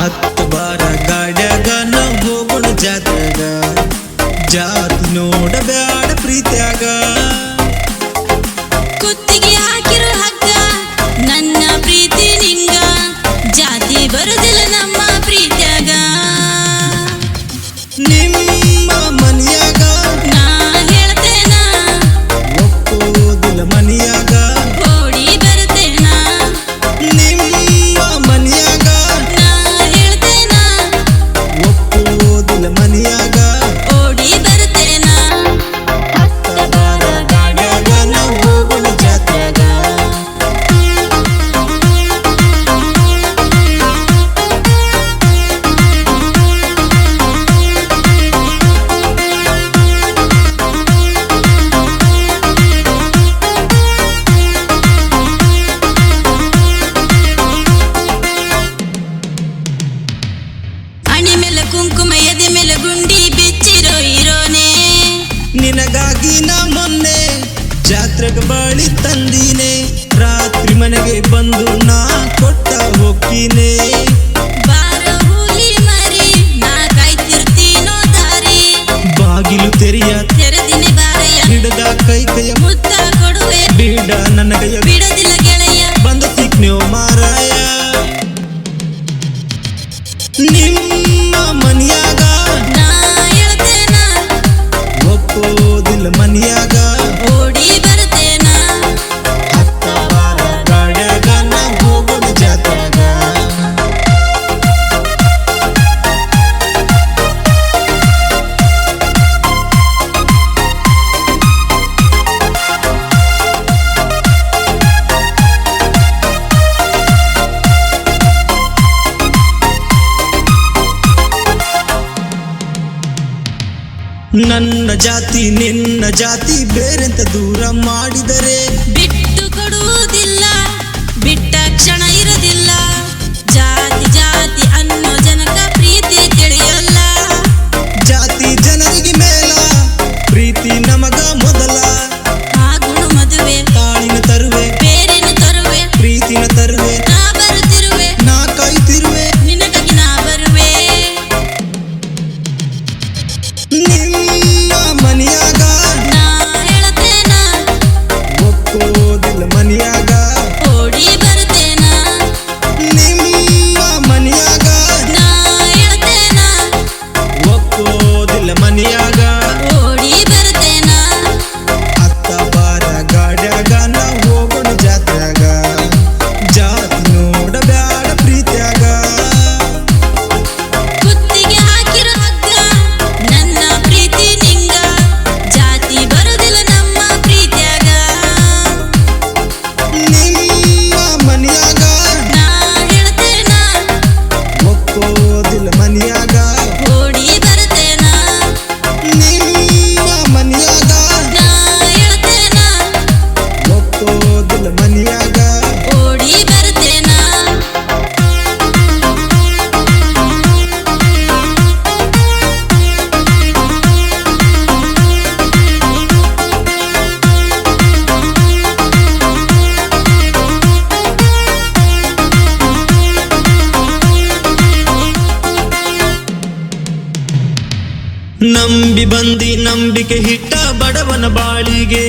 ಹತ್ತು ಬಾರ ಗಾಡ್ಯಾಗ ನಾವು ಹೋಗೋಣ ಜಾತ್ರೆಗ ಜಾತ್ ನೋಡಬ್ಯಾಡ ಪ್ರೀತಿಯಾಗ. ಜಾತ್ರೆಗೆ ಬಳಿ ತಂದಿನೇ. ರಾತ್ರಿ ಮನೆಗೆ ಬಂದು ನಾ ಕೊಟ್ಟ ಹೋಗ್ತೀನಿ ಬಾಗಿಲು ತೆರೆಯ ಹಿಡದ ಕೈ ಕೈಯ ಮುತ್ತ ಕೊಡುವೆ. ಬೀಡ ನನ್ನ ಕೈಯ. ಬಿಡದಿಲ್ಲ ಗೆಳೆಯ. ಬಂದು ಮಾರಾಯ. ನಿಮ್ಮ ಮನಿಯಾಗ ಒಪ್ಪೋದಿಲ್ಲ ಮನಿಯಾಗ. ನನ್ನ ಜಾತಿ ನಿನ್ನ ಜಾತಿ ಬೇರೆಂತ ದೂರ ಮಾಡಿದರೆ? ಬಿಟ್ಟು ಕೊಡುವುದಿಲ್ಲ ಬಿಟ್ಟ ಕ್ಷಣ ಇರೋದಿಲ್ಲ ಜಾತಿ ಜಾತಿ ಅನ್ನೋ ಜನಕ ಪ್ರೀತಿ ತಿಳಿಯಲ್ಲ. ಜಾತಿ ಜನರಿಗೆ ಮೇಲ ಪ್ರೀತಿ ನಮಗ ಮೊದಲ. ಆಗುಣ ಮದುವೆ ತಾಳಿನ ತರುವೆ ಬೇರೆನ ತರುವೆ. ಪ್ರೀತಿನ ತರುವೆ. ನಂಬಿ ಬಂದಿ ನಂಬಿಕೆ ಹಿಟ್ಟ ಬಡವನ ಬಾಳಿಗೆ.